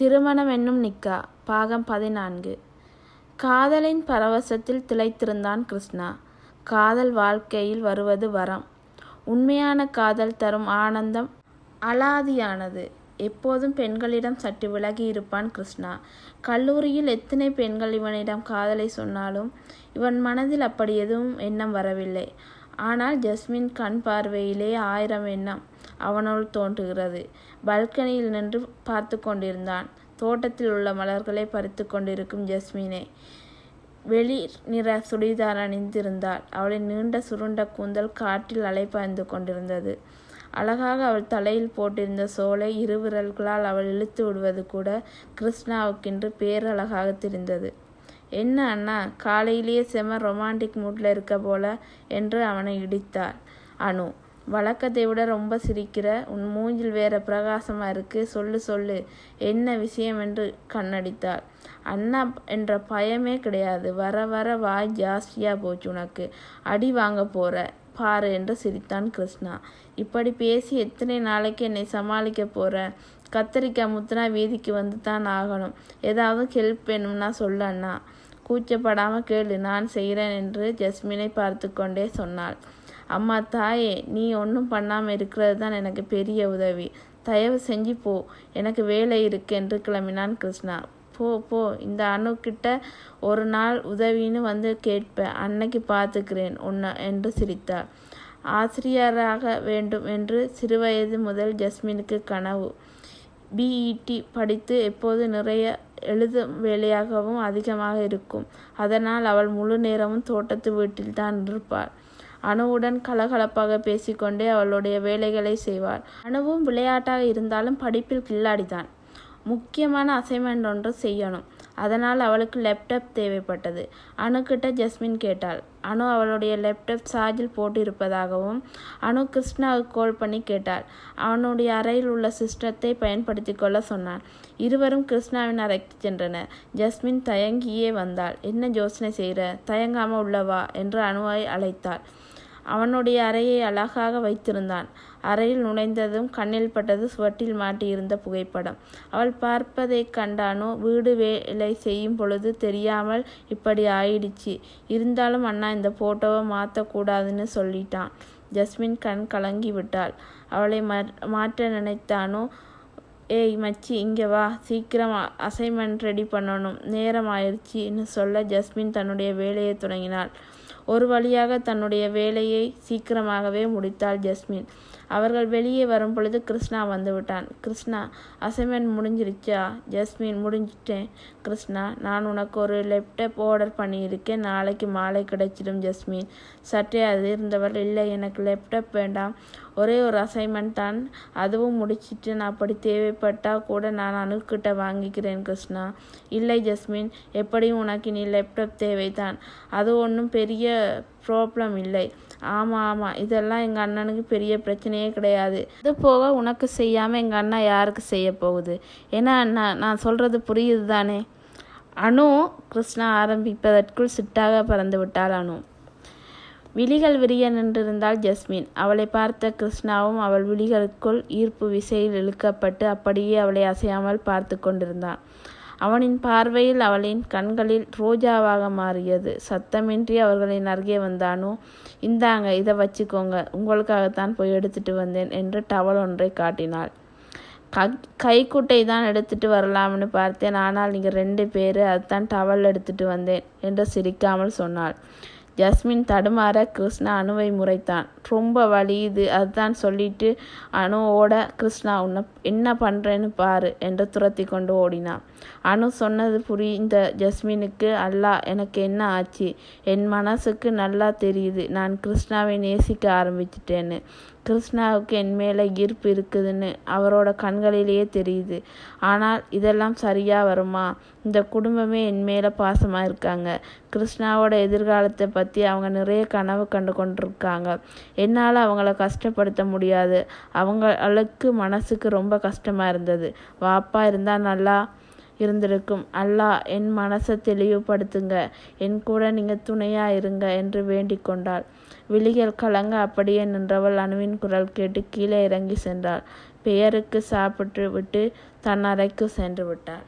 திருமணம் என்னும் நிக்கா பாகம் பதினான்கு. காதலின் பரவசத்தில் திளைத்திருந்தான் கிருஷ்ணா. காதல் வாழ்க்கையில் வருவது வரம். உண்மையான காதல் தரும் ஆனந்தம் அலாதியானது. எப்போதும் பெண்களிடம் சற்று விலகி இருப்பான் கிருஷ்ணா. கல்லூரியில் எத்தனை பெண்கள் இவனிடம் காதலை சொன்னாலும் இவன் மனதில் அப்படி எதுவும் எண்ணம் வரவில்லை. ஆனால் ஜஸ்மின் கண் பார்வையிலே ஆயிரம் எண்ணம். அவனுள் தோன்றுகிறது. பல்கனியில் நின்று பார்த்து கொண்டிருந்தான். தோட்டத்தில் உள்ள மலர்களை பறித்து கொண்டிருக்கும் ஜஸ்மினை. வெளி நிற சுடிதார் அணிந்திருந்தாள். அவளின் நீண்ட சுருண்ட கூந்தல் காற்றில் அலைப்பாய்ந்து கொண்டிருந்தது. அழகாக அவள் தலையில் போட்டிருந்த சோலை இருவிரல்களால் அவள் இழுத்து விடுவது கூட கிருஷ்ணாவுக்கென்று பேரழகாக தெரிந்தது. என்ன அண்ணா காலையிலேயே செம ரொமான்டிக் மூட்ல இருக்க போல என்று அவனை இடித்தார் அனு. வழக்கத்தை விட ரொம்ப சிரிக்கிற உன் மூஞ்சில் வேற பிரகாசமா இருக்கு சொல்லு சொல்லு. என்ன விஷயம் என்று கண்ணடித்தாள். அண்ணா என்ற பயமே கிடையாது. வர வர வாய் ஜாஸ்தியா போச்சு உனக்கு. அடி வாங்க போற. பாரு என்று சிரித்தான் கிருஷ்ணா. இப்படி பேசி எத்தனை நாளைக்கு என்னை சமாளிக்க போற? கத்தரிக்காய் முத்துனா வீதிக்கு வந்து தான் ஆகணும். ஏதாவது ஹெல்ப் வேணும்னா சொல்லு அண்ணா. கூச்சப்படாமல் கேளு நான் செய்கிறேன் என்று ஜஸ்மினை பார்த்து கொண்டே சொன்னாள். அம்மா தாயே நீ ஒன்றும் பண்ணாமல் இருக்கிறது தான் எனக்கு பெரிய உதவி. தயவு செஞ்சு போ. எனக்கு வேலை இருக்கு என்று கிளம்பினான் கிருஷ்ணா. போ போ. இந்த அணுக்கிட்ட ஒரு நாள் உதவின்னு வந்து கேட்பேன் அன்னைக்கு பார்த்துக்கிறேன் உன்னை என்று சிரித்தார் ஆசிரியராக வேண்டும் என்று சிறுவயது முதல் ஜஸ்மினுக்கு கனவு. பிஇடி படித்து எப்போது நிறைய எழுதும் வேலையாகவும் அதிகமாக இருக்கும். அதனால் அவள் முழு நேரமும் தோட்டத்து வீட்டில்தான் இருப்பாள். அணுவுடன் கலகலப்பாக பேசிக்கொண்டே அவளுடைய வேலைகளை செய்வாள். அணுவும் விளையாட்டாக இருந்தாலும் படிப்பில் கில்லாடிதான். முக்கியமான அசைன்மெண்ட் ஒன்று செய்யணும். அதனால் அவளுக்கு லேப்டாப் தேவைப்பட்டது. அணுக்கிட்ட ஜஸ்மின் கேட்டாள். அணு அவளுடைய லேப்டாப் சார்ஜில் போட்டிருப்பதாகவும் அணு கிருஷ்ணாவுக்கு கால் பண்ணி கேட்டாள். அவனுடைய அறையில் உள்ள சிஸ்டத்தை பயன்படுத்தி கொள்ள சொன்னான். இருவரும் கிருஷ்ணாவின் அறைக்கு சென்றனர். ஜஸ்மின் தயங்கியே வந்தாள். என்ன யோசனை செய்கிற தயங்காம உள்ளவா என்று அணுவை அழைத்தாள். அவனுடைய அறையை அழகாக வைத்திருந்தான். அறையில் நுழைந்ததும் கண்ணில் பட்டது சுவட்டில் மாட்டியிருந்த புகைப்படம். அவள் பார்ப்பதை கண்டானோ வீடு வேலை செய்யும் பொழுது தெரியாமல் இப்படி ஆயிடுச்சு. இருந்தாலும் அண்ணா இந்த போட்டோவை மாற்றக்கூடாதுன்னு சொல்லிட்டான். ஜஸ்மின் கண் கலங்கி விட்டாள். அவளை மாற்ற நினைத்தானோ ஏய் மச்சி இங்கே வா. சீக்கிரம் அசைன்மெண்ட் ரெடி பண்ணணும். நேரம் ஆயிடுச்சின்னு சொல்ல ஜஸ்மின் தன்னுடைய வேலையை தொடங்கினாள். ஒரு வழியாக தன்னுடைய வேலையை சீக்கிரமாகவே முடித்தாள் ஜஸ்மின். அவர்கள் வெளியே வரும் பொழுது கிருஷ்ணா வந்துவிட்டான் கிருஷ்ணா அசைன்மெண்ட் முடிஞ்சிருச்சா? ஜஸ்மின் முடிஞ்சிட்டேன். கிருஷ்ணா நான் உனக்கு ஒரு லேப்டாப் ஆர்டர் பண்ணியிருக்கேன். நாளைக்கு மாலை கிடைச்சிடும் ஜஸ்மின். சற்றே அது இருந்தவள் இல்லை. எனக்கு லேப்டாப் வேண்டாம். ஒரே ஒரு அசைன்மெண்ட் தான். அதுவும் முடிச்சிட்டு நான் அப்படி தேவைப்பட்டால் கூட நான் அணுக்கிட்ட வாங்கிக்கிறேன் கிருஷ்ணா. இல்லை ஜஸ்மின் எப்படியும் உனக்கு நீ லேப்டாப் தேவைதான். அது ஒன்றும் பெரிய ப்ராப்ளம் இல்லை. ஆமாம் ஆமாம் இதெல்லாம் எங்கள் அண்ணனுக்கு பெரிய பிரச்சனையே கிடையாது. இது போக உனக்கு செய்யாமல் எங்கள் அண்ணா யாருக்கு செய்ய போகுது? ஏன்னா அண்ணா நான் சொல்கிறது புரியுது தானே அணு கிருஷ்ணா ஆரம்பிப்பதற்குள் சிட்டாக பறந்து விட்டாள் அணு விழிகள் விரிய நின்றிருந்தாள் ஜஸ்மின். அவளை பார்த்த கிருஷ்ணாவும் அவள் விழிகளுக்குள் ஈர்ப்பு விசையில் இழுக்கப்பட்டு அப்படியே அவளை அசையாமல் பார்த்து கொண்டிருந்தான். அவனின் பார்வையில் அவளின் கண்களில் ரோஜாவாக மாறியது. சத்தமின்றி அவர்களின் அருகே வந்தானோ இந்தாங்க இதை வச்சுக்கோங்க. உங்களுக்காகத்தான் போய் எடுத்துட்டு வந்தேன் என்று டவல் ஒன்றை காட்டினாள். கைக்குட்டை தான் எடுத்துட்டு வரலாம்னு பார்த்தேன். ஆனால் நீங்கள் ரெண்டு பேர் அதுதான் டவல் எடுத்துட்டு வந்தேன் என்று சிரிக்காமல் சொன்னாள். ஜஸ்மின் தடுமாற கிருஷ்ணா அணுவை முறைத்தான். ரொம்ப வலியுது அதுதான் சொல்லிட்டு அணுவோட கிருஷ்ணா உன்னை என்ன பண்ணுறேன்னு பாரு என்று துரத்தி கொண்டு ஓடினான். அணு சொன்னது புரிந்த ஜஸ்மினுக்கு அல்லா எனக்கு என்ன ஆச்சு? என் மனசுக்கு நல்லா தெரியுது. நான் கிருஷ்ணாவை நேசிக்க ஆரம்பிச்சிட்டேன்னு. கிருஷ்ணாவுக்கு என் மேலே ஈர்ப்பு இருக்குதுன்னு அவரோட கண்களிலேயே தெரியுது. ஆனால் இதெல்லாம் சரியாக வருமா? இந்த குடும்பமே என் மேலே பாசமாக இருக்காங்க. கிருஷ்ணாவோட எதிர்காலத்தை பற்றி அவங்க நிறைய கனவு கண்டு கொண்டிருக்காங்க. என்னால் அவங்கள கஷ்டப்படுத்த முடியாது. அவங்களுக்கு மனசுக்கு ரொம்ப கஷ்டமாக இருந்தது. வாப்பா இருந்தால் நல்லா இருந்திருக்கும். அல்லா என் மனசை தெளிவுபடுத்துங்க. என் கூட நீங்கள் துணையாக இருங்க என்று வேண்டிக் கொண்டாள். விழிகள் கலங்க அப்படியே நின்றவள் அணுவின் குரல் கேட்டு கீழே இறங்கி சென்றாள். பெயருக்கு சாப்பிட்டு விட்டு தன் அறைக்கு சென்று விட்டாள்.